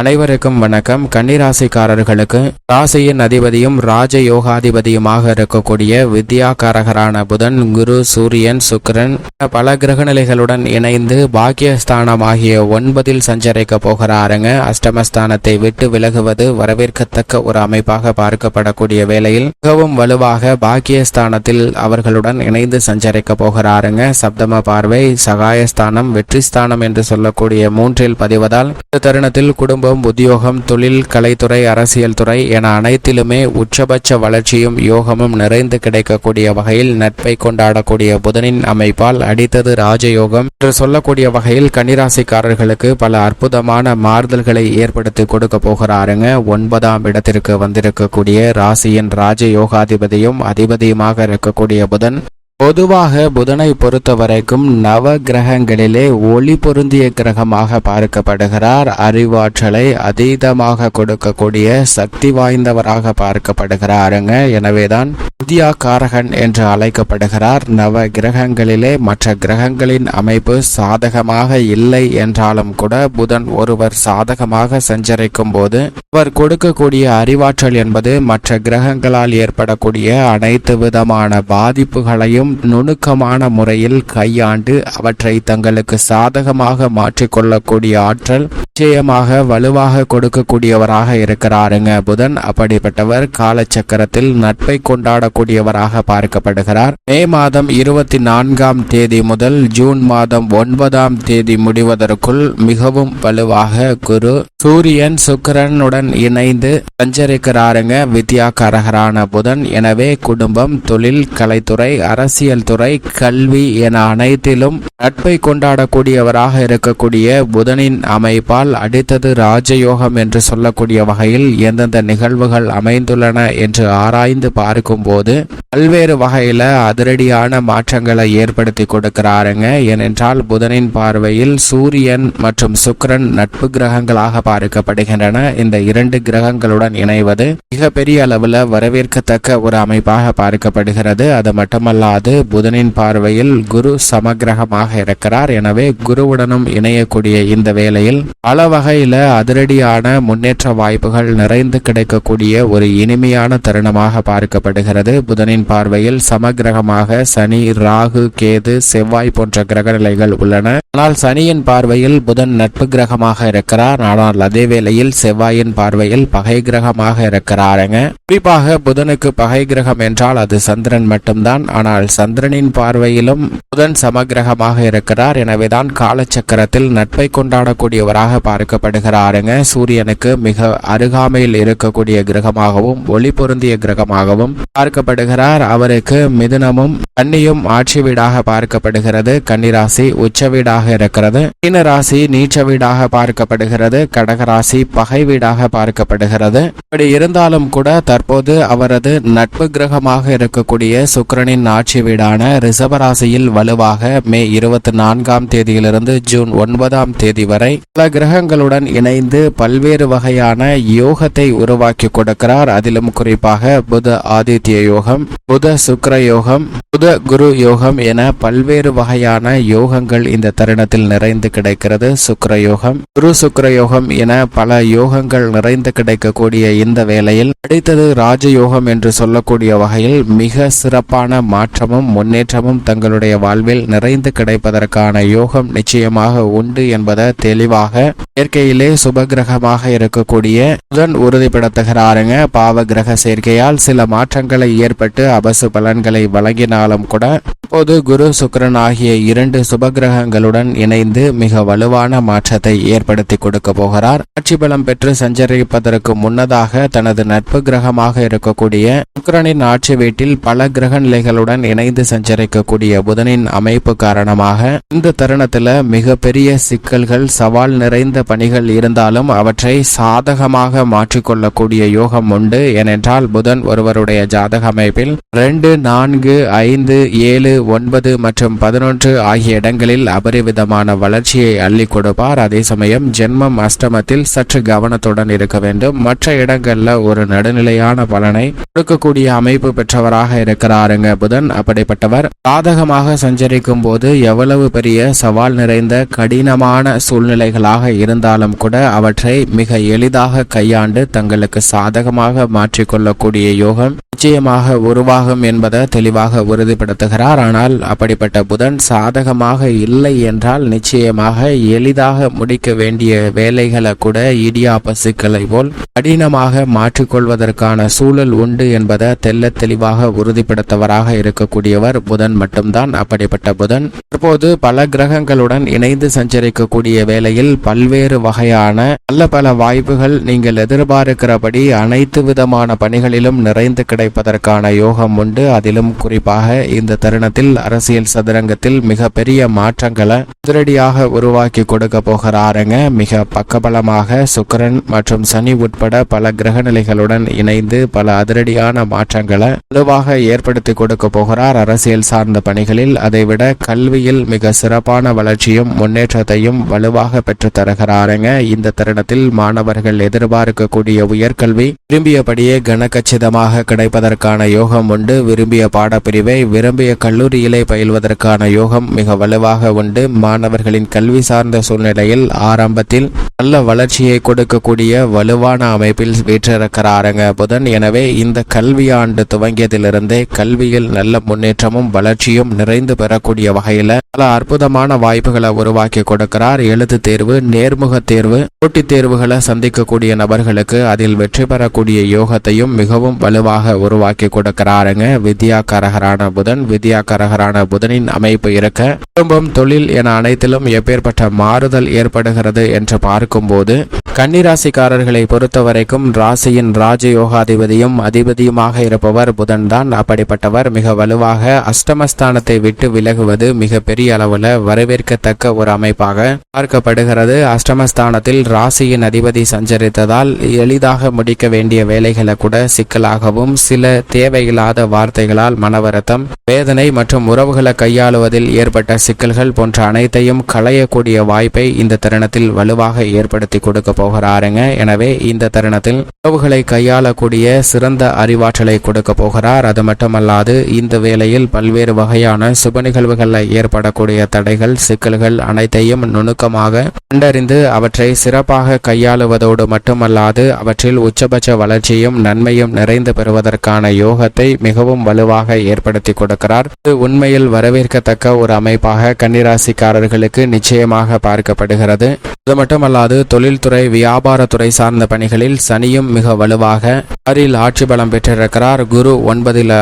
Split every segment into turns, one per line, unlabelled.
அனைவருக்கும் வணக்கம். கன்னிராசிக்காரர்களுக்கு ராசியின் அதிபதியும் ராஜ யோகாதிபதியுமாக இருக்கக்கூடிய வித்யாகாரகரான புதன் குரு சூரியன் சுக்கிரன் பல கிரகநிலைகளுடன் இணைந்து பாக்கியஸ்தானமாகிய ஒன்பதில் சஞ்சரிக்க போகிறாருங்க. அஷ்டமஸ்தானத்தை விட்டு விலகுவது வரவேற்கத்தக்க ஒரு அமைப்பாக பார்க்கப்படக்கூடிய வேளையில் மிகவும் வலுவாக பாக்கியஸ்தானத்தில் அவர்களுடன் இணைந்து சஞ்சரிக்க போகிறாருங்க. சப்தம பார்வை சகாயஸ்தானம் வெற்றிஸ்தானம் என்று சொல்லக்கூடிய மூன்றில் பதிவதால் இந்த தருணத்தில் குடும்ப குடும்பம் உத்தியோகம் தொழில் கலைத்துறை அரசியல் துறை என அனைத்திலுமே உச்சபட்ச வளர்ச்சியும் யோகமும் நிறைந்து கிடைக்கக்கூடிய வகையில் நட்பை கொண்டாடக்கூடிய புதனின் அமைப்பால் அடித்தது ராஜயோகம் என்று சொல்லக்கூடிய வகையில் கன்னிராசிக்காரர்களுக்கு பல அற்புதமான மாறுதல்களை ஏற்படுத்தி கொடுக்க போகிறாருங்க. ஒன்பதாம் இடத்திற்கு வந்திருக்கக்கூடிய ராசியின் ராஜ யோகாதிபதியும் அதிபதியுமாக இருக்கக்கூடிய புதன் பொதுவாக புதனை பொறுத்த வரைக்கும் நவ கிரகங்களிலே ஒளி பொருந்திய கிரகமாக பார்க்கப்படுகிறார். அறிவாற்றலை அதீதமாக கொடுக்கக்கூடிய சக்தி வாய்ந்தவராக பார்க்கப்படுகிறாருங்க. எனவேதான் புதியா காரகன் என்று அழைக்கப்படுகிறார். நவ கிரகங்களிலே மற்ற கிரகங்களின் அமைப்பு சாதகமாக இல்லை என்றாலும் கூட புதன் ஒருவர் சாதகமாக சஞ்சரிக்கும் போது அவர் கொடுக்கக்கூடிய அறிவாற்றல் என்பது மற்ற கிரகங்களால் ஏற்படக்கூடிய அனைத்து விதமான பாதிப்புகளையும் நுணுக்கமான முறையில் கையாண்டு அவற்றை தங்களுக்கு சாதகமாக மாற்றிக்கொள்ளக்கூடிய ஆற்றல் நிச்சயமாக வலுவாக கொடுக்கக்கூடியவராக இருக்கிறாருங்க. புதன் அப்படிப்பட்டவர் காலச்சக்கரத்தில் நட்பை கொண்டாடக்கூடியவராக பார்க்கப்படுகிறார். மே மாதம் இருபத்தி நான்காம் தேதி முதல் ஜூன் மாதம் ஒன்பதாம் தேதி முடிவதற்குள் மிகவும் வலுவாக குரு சூரியன் சுக்கிரனுடன் இணைந்து சஞ்சரிக்கிறாருங்க. வித்யாகாரகரான புதன். எனவே குடும்பம் தொழில் கலைத்துறை அரசியல் துறை கல்வி என அனைத்திலும் நட்பை கொண்டாடக்கூடியவராக இருக்கக்கூடிய புதனின் அமைப்பால் அடித்தது ராஜயோகம் என்று சொல்லக்கூடிய வகையில் எந்தெந்த நிகழ்வுகள் அமைந்துள்ளன என்று ஆராய்ந்து பார்க்கும்போது பல்வேறு வகையில அதிரடியான மாற்றங்களை ஏற்படுத்தி கொடுக்கிறாருங்க. ஏனென்றால் புதனின் பார்வையில் சூரியன் மற்றும் சுக்கிரன் நட்பு கிரகங்களாக பார்க்கப்படுகின்றன. இந்த இரண்டு கிரகங்களுடன் இணைவது மிகப்பெரிய அளவில் வரவேற்கத்தக்க ஒரு அமைப்பாக பார்க்கப்படுகிறது. அது மட்டுமல்லாது புதனின் பார்வையில் குரு சமகிரகமாக இருக்கிறார். எனவே குருவுடனும் இணையக்கூடிய இந்த வேளையில் பல பல வகையில் அதிரடியான முன்னேற்ற வாய்ப்புகள் நிறைந்து கிடைக்கக்கூடிய ஒரு இனிமையான தருணமாக பார்க்கப்படுகிறது. புதனின் பார்வையில் சமகிரகமாக சனி ராகு கேது செவ்வாய் போன்ற கிரகநிலைகள் உள்ளன. ஆனால் சனியின் பார்வையில் புதன் நட்பு கிரகமாக இருக்கிறார். ஆனால் அதே வேளையில் செவ்வாயின் பார்வையில் பகை கிரகமாக இருக்கிறாருங்க குறிப்பாக புதனுக்கு பகை கிரகம் என்றால் அது சந்திரன் மட்டும்தான். ஆனால் சந்திரனின் பார்வையிலும் புதன் சமகிரகமாக இருக்கிறார். எனவேதான் காலச்சக்கரத்தில் நட்பை கொண்டாடக்கூடியவராக பார்க்கப்படுகிறாருங்க. சூரியனுக்கு மிக அருகாமையில் இருக்கக்கூடிய கிரகமாகவும் ஒளி பொருந்திய கிரகமாகவும் பார்க்கப்படுகிறார். அவருக்கு மிதுனமும் கன்னியும் ஆட்சி வீடாக பார்க்கப்படுகிறது. கன்னிராசி உச்ச வீடாக இருக்கிறது. மீன ராசி நீச்ச வீடாக பார்க்கப்படுகிறது. கடகராசி பகை வீடாக பார்க்கப்படுகிறது. இப்படி இருந்தாலும் கூட தற்போது அவரது நட்பு கிரகமாக இருக்கக்கூடிய சுக்கிரனின் ஆட்சி வீடான ரிஷபராசியில் வலுவாக மே இருபத்தி நான்காம் தேதியிலிருந்து ஜூன் ஒன்பதாம் தேதி வரை பல கிரகங்களுடன் இணைந்து பல்வேறு வகையான யோகத்தை உருவாக்கி கொடுக்கிறார். அதிலும் குறிப்பாக புத ஆதித்ய யோகம் புத சுக்கர யோகம் புத குரு யோகம் என பல்வேறு வகையான யோகங்கள் இந்த தருணத்தில் நிறைந்து கிடைக்கிறது. சுக்கர யோகம் குரு சுக்கர யோகம் என பல யோகங்கள் நிறைந்து கிடைக்கக்கூடிய இந்த வேளையில் அடுத்தது ராஜயோகம் என்று சொல்லக்கூடிய வகையில் மிக சிறப்பான மாற்றமும் முன்னேற்றமும் தங்களுடைய வாழ்வில் நிறைந்து கிடைப்பதற்கான யோகம் நிச்சயமாக உண்டு என்பதை தெளிவாக இயற்கையிலே சுபகிரகமாக இருக்கக்கூடிய புதன் உறுதிப்படுத்துகிறாருங்க. பாவ கிரக சேர்க்கையால் சில மாற்றங்களை ஏற்பட்டு அபசு பலன்களை வழங்கினாலும் கூட இப்போது குரு சுக்கரன் ஆகிய இரண்டு சுபகிரகங்களுடன் இணைந்து மிக வலுவான மாற்றத்தை ஏற்படுத்தி கொடுக்க போகிறார். ஆட்சி பலம் பெற்று சஞ்சரிப்பதற்கு முன்னதாக தனது நட்பு கிரகமாக இருக்கக்கூடிய சுக்கரனின் ஆட்சி வீட்டில் பல கிரக நிலைகளுடன் இணைந்து சஞ்சரிக்கக்கூடிய புதனின் அமைப்பு காரணமாக இந்த தருணத்துல மிகப்பெரிய சிக்கல்கள் சவால் நிறைந்த பணிகள் இருந்தாலும் அவற்றை சாதகமாக மாற்றிக்கொள்ளக்கூடிய யோகம் உண்டு. ஏனென்றால் புதன் ஒருவருடைய ஜாதக அமைப்பில் ரெண்டு நான்கு ஐந்து ஏழு ஒன்பது மற்றும் பதினொன்று ஆகிய இடங்களில் அபரிவிதமான வளர்ச்சியை அள்ளி கொடுப்பார். அதே சமயம் ஜென்மம் அஷ்டமத்தில் சற்று கவனத்துடன் இருக்க வேண்டும். மற்ற இடங்கள்ல ஒரு நடுநிலையான பலனை கொடுக்கக்கூடிய அமைப்பு பெற்றவராக இருக்கிறாருங்க புதன். அப்படிப்பட்டவர் சாதகமாக சஞ்சரிக்கும் போது எவ்வளவு பெரிய சவால் நிறைந்த கடினமான சூழ்நிலைகளாக இருந்தாலும் கூட அவற்றை மிக எளிதாக கையாண்டு தங்களுக்கு சாதகமாக மாற்றிக்கொள்ளக்கூடிய யோகம் நிச்சயமாக உருவாகும் என்பதை தெளிவாக உறுதிப்படுத்துகிறார். ஆனால் அப்படிப்பட்ட புதன் சாதகமாக இல்லை என்றால் நிச்சயமாக எளிதாக முடிக்க வேண்டிய வேலைகளை கூட இடியாப்ப சிக்கலை போல் கடினமாக மாற்றிக்கொள்வதற்கான சூழல் உண்டு என்பதை தெல்ல தெளிவாக உறுதிப்படுத்தவராக இருக்கக்கூடியவர் புதன் மட்டும்தான். அப்படிப்பட்ட புதன் தற்போது பல கிரகங்களுடன் இணைந்து சஞ்சரிக்கக்கூடிய வேளையில் பல்வேறு வகையான நல்ல பல வாய்ப்புகள் நீங்கள் எதிர்பார்க்கிறபடி அனைத்து விதமான பணிகளிலும் நிறைந்து கிடைப்பதற்கான யோகம் உண்டு. அதிலும் குறிப்பாக இந்த தருணத்தில் அரசியல் சதுரங்கத்தில் மிக பெரிய மாற்றங்களை அதிரடியாக உருவாக்கி கொடுக்க போகிறாருங்க. மிக பக்கபலமாக சுக்கரன் மற்றும் சனி உட்பட பல கிரகநிலைகளுடன் இணைந்து பல அதிரடியான மாற்றங்களை வலுவாக ஏற்படுத்தி கொடுக்க போகிறார். அரசியல் சார்ந்த பணிகளில் அதைவிட கல்வியில் மிக சிறப்பான வளர்ச்சியும் முன்னேற்றத்தையும் வலுவாக பெற்று தருகிறாருங்க இந்த தருணத்தில் மாணவர்கள் எதிர்பார்க்கக்கூடிய உயர்கல்வி விரும்பியபடியே கனக்கச்சிதமாக கிடைப்பதற்கான யோகம் உண்டு. விரும்பிய பாடப்பிரிவை விரும்பிய கல்லூரியிலே பயில்வதற்கான யோகம் மிக வலுவாக உண்டு. மாணவர்களின் கல்வி சார்ந்த சூழ்நிலையில் ஆரம்பத்தில் நல்ல வளர்ச்சியை கொடுக்கக்கூடிய வலுவான அமைப்பில் வீற்றிருக்கிறாருங்க புதன். எனவே இந்த கல்வியாண்டு துவங்கியதிலிருந்தே கல்வியில் நல்ல முன்னேற்றமும் வளர்ச்சியும் நிறைந்து பெறக்கூடிய வகையில் பல அற்புதமான வாய்ப்புகளை உருவாக்கி கொடுக்கிறார். எழுத்து தேர்வு நேர்முக தேர்வு போட்டித் தேர்வுகளை சந்திக்கக்கூடிய நபர்களுக்கு அதில் வெற்றி பெறக்கூடிய யோகத்தையும் மிகவும் வலுவாக உருவாக்கி கொடுக்கிறாருங்க. வித்யா கரகரான புதன் வித்யா கரகரான புதனின் அமைப்பு இருக்க குடும்பம் தொழில் என அனைத்திலும் எப்பேற்பட்ட மாறுதல் ஏற்படுகிறது என்று பார்க்கும்போது கன்னிராசிக்காரர்களை பொறுத்தவரைக்கும் ராசியின் ராஜயோகாதிபதியும் அதிபதியுமாக இருப்பவர் புதன்தான் அப்படிப்பட்டவர் மிக வலுவாக அஷ்டமஸ்தானத்தை விட்டு விலகுவது மிக பெரிய அளவுல வரவேற்கத்தக்க ஒரு அமைப்பாக பார்க்கப்படுகிறது. அஷ்டமஸ்தானத்தில் ராசியின் அதிபதி சஞ்சரித்ததால் எளிதாக முடிக்க வேண்டிய வேலைகளை கூட சிக்கலாகவும் சில தேவையில்லாத வார்த்தைகளால் மனவரத்தம் வேதனை மற்றும் உறவுகளை கையாளுவதில் ஏற்பட்ட சிக்கல்கள் போன்ற அனைத்தையும் களையக்கூடிய வாய்ப்பை இந்த தருணத்தில் வலுவாக ஏற்படுத்தி கொடுக்க போகிறாருங்க. எனவே இந்த தருணத்தில் உறவுகளை கையாளக்கூடிய சிறந்த அறிவாற்றலை கொடுக்க போகிறார். அது மட்டுமல்லாது இந்த வேளையில் பல்வேறு வகையான சுப நிகழ்வுகளில் ஏற்படக்கூடிய தடைகள் சிக்கல்கள் அனைத்தையும் நுணுக்கமாக கண்டறிந்து அவற்றை சிறப்பாக கையாளுவதோடு மட்டுமல்லாது அவற்றில் உச்சபட்ச வளர்ச்சியும் நன்மையும் நிறைந்து பெறுவதற்கான யோகத்தை மிகவும் வலுவாக ஏற்படுத்தி கொடுக்கிறார். இது உண்மையில் வரவேற்கத்தக்க ஒரு அமைப்பாக கன்னிராசிக்காரர்களுக்கு நிச்சயமாக பார்க்கப்படுகிறது. அது மட்டுமல்லாது தொழில்துறை வியாபாரத்துறை சார்ந்த பணிகளில் சனியும் மிக வலுவாக. ஆறில் ஆட்சி பலம் பெற்றிருக்கிறார். குரு ஒன்பதில்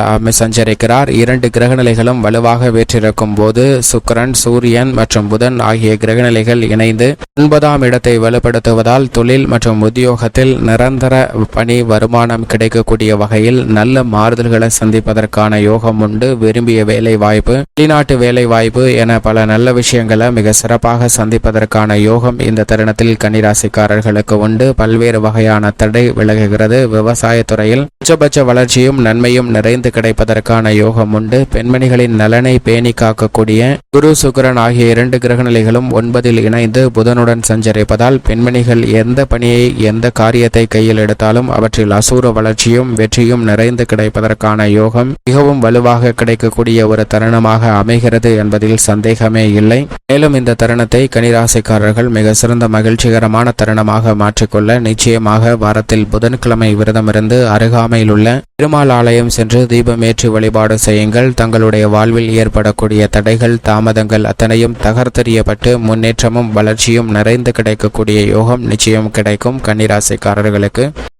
சஞ்சரிக்கிறார் இரண்டு கிரகநிலைகளும் வலுவாக வேற்றிருக்கும் போது சுக்கிரன் சூரியன் மற்றும் புதன் ஆகிய கிரகநிலைகள் இணைந்து ஒன்பதாம் இடத்தை வலுப்படுத்துவதால் தொழில் மற்றும் உத்தியோகத்தில் நிரந்தர பணி வருமானம் கிடைக்கக்கூடிய வகையில் நல்ல மாறுதல்களை சந்திப்பதற்கான யோகம் உண்டு. விரும்பிய வேலை வாய்ப்பு வெளிநாட்டு வேலை வாய்ப்பு என பல நல்ல விஷயங்களை மிக சிறப்பாக சந்திப்பதற்கான யோகம் இந்த தருணத்தில் கன்னிராசிக்காரர்களுக்கு உண்டு. பல்வேறு வகையான தடை விலகுகிறது. விவசாயத்துறையில் உச்சபட்ச வளர்ச்சியும் நன்மையும் நிறைந்து கிடைப்பதற்கான யோகம் உண்டு. பெண்மணிகளின் நலனை பேணி காக்கக்கூடிய குரு சுக்கரன் ஆகிய இரண்டு கிரகநிலைகளும் ஒன்பதில் இணைந்து புதனுடன் சஞ்சரிப்பதால் பெண்மணிகள் எந்த பணியை எந்த காரியத்தை கையில் எடுத்தாலும் அவற்றில் அசூர வளர்ச்சியும் வெற்றியும் நிறைந்து கிடைப்பதற்கான யோகம் மிகவும் வலுவாக கிடைக்கக்கூடிய ஒரு தருணமாக அமைகிறது என்பதில் சந்தேகமே இல்லை. மேலும் இந்த தருணத்தை கனிராசிக்காரர்கள் மிக சிறந்த மகிழ்ச்சி வெற்றிகரமான தருணமாக மாற்றிக்கொள்ள நிச்சயமாக வாரத்தில் புதன்கிழமை விரதமிருந்து அருகாமையில் உள்ள திருமால் ஆலயம் சென்று தீபமேற்றி வழிபாடு செய்யுங்கள். தங்களுடைய வாழ்வில் ஏற்படக்கூடிய தடைகள் தாமதங்கள் அத்தனையும் தகர்த்தெறியப்பட்டு முன்னேற்றமும் வளர்ச்சியும் நிறைந்து கிடைக்கக்கூடிய யோகம் நிச்சயம் கிடைக்கும். கன்னிராசிக்காரர்களுக்கு